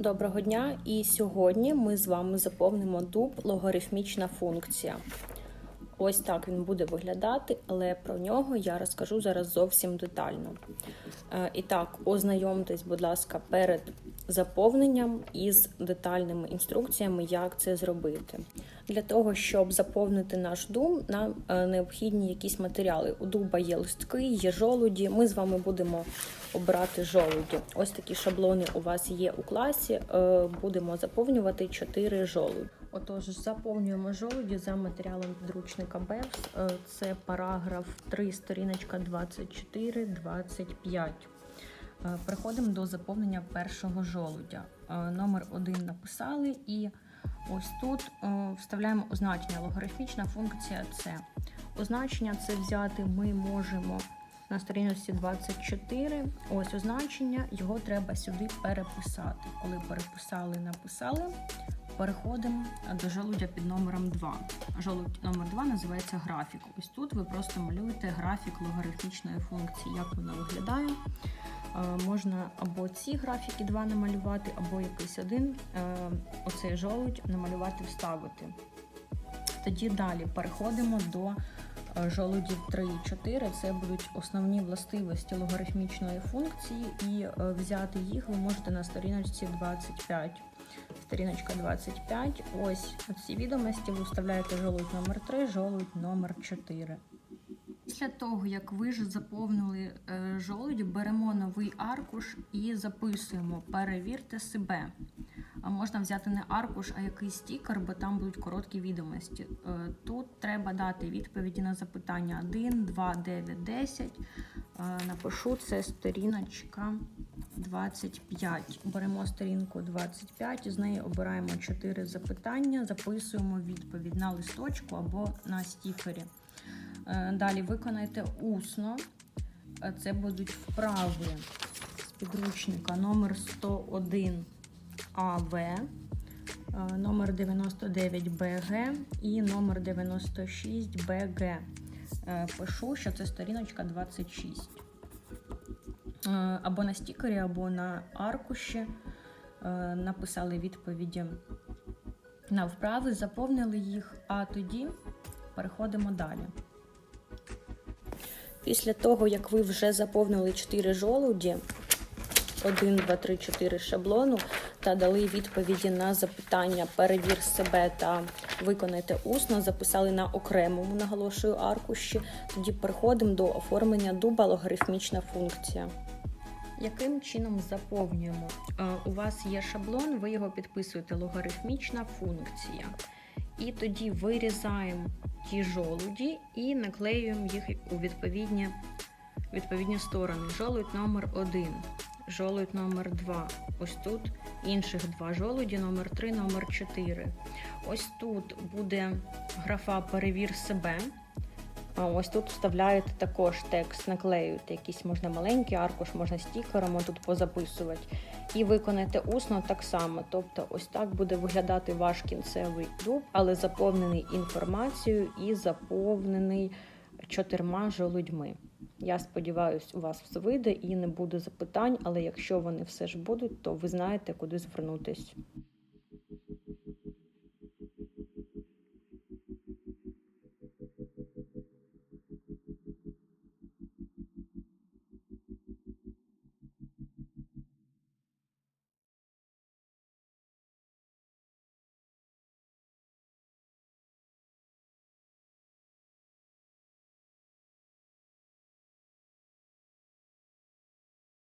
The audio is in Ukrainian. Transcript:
Доброго дня! І сьогодні ми з вами заповнимо дуб логарифмічна функція. Ось так він буде виглядати, але про нього я розкажу зараз зовсім детально. Е, І так, ознайомтесь, будь ласка, перед заповненням із детальними інструкціями, як це зробити. Для того, щоб заповнити наш дуб, нам е, необхідні якісь матеріали. У дуба є листки, є жолуді. Ми з вами будемо обирати жолуді. Ось такі шаблони у вас є у класі. Е, Будемо заповнювати 4 жолуді. Отож, заповнюємо жолуді за матеріалом підручника БЕВС. Е, Це параграф 3, сторіночка 24-25. Е, Переходимо до заповнення першого жолудя. Номер 1 написали і ось тут е, вставляємо означення. Логарифмічна функція це. Означення це взяти ми можемо на сторінці 24. Ось означення, його треба сюди переписати. Коли переписали, написали, переходимо до жолудя під номером 2. Жолудь номер 2 називається графік. Ось тут ви просто малюєте графік логарифмічної функції, як вона виглядає. Е, Можна або ці графіки два намалювати, або якийсь один е, оцей жолудь намалювати, вставити. Тоді далі переходимо до е, жолудів 3 і 4. Це будуть основні властивості логарифмічної функції, і взяти їх ви можете на сторіночці 25. Сторіночка 25. Ось ці відомості ви вставляєте жолудь номер 3, жолудь номер 4. Після того, як ви ж заповнили е, жолуді, беремо новий аркуш і записуємо Перевірте себе. Можна взяти не аркуш, а якийсь стікер, бо там будуть короткі відомості. Е, Тут треба дати відповіді на запитання 1, 2, 9, 10. Е, Напишу це сторіночка 25. Беремо сторінку 25, з неї обираємо 4 запитання, записуємо відповідь на листочку або на стікері. Е, Далі виконайте усно. Е, Це будуть вправи з підручника номер 101 АВ, е, номер 99 БГ і номер 96 БГ. Пишу, що це сторіночка 26. Е, Або на стікері, або на аркуші е, написали відповіді на вправи, заповнили їх, а тоді переходимо далі. Після того, як ви вже заповнили 4 жолуді, 1, 2, 3, 4 шаблону та дали відповіді на запитання перевір себе та виконайте усно, записали на окремому, наголошую, аркуші. Тоді переходимо до оформлення дуба логарифмічна функція. Яким чином заповнюємо? Е, У вас є шаблон, ви його підписуєте логарифмічна функція. І тоді вирізаємо ті жолуді і наклеюємо їх у відповідні, відповідні сторони. Жолудь номер 1, жолудь номер 2. Ось тут інших два жолуді, номер 3, номер 4. Ось тут буде графа Перевір себе. Ось тут вставляєте також текст, наклеюєте якийсь можна маленький аркуш, можна стікером тут позаписувати. І виконайте усно так само. Тобто, ось так буде виглядати ваш кінцевий дуб, але заповнений інформацією і заповнений чотирма жолудьми. Я сподіваюся, у вас все вийде і не буде запитань, але якщо вони все ж будуть, то ви знаєте, куди звернутись.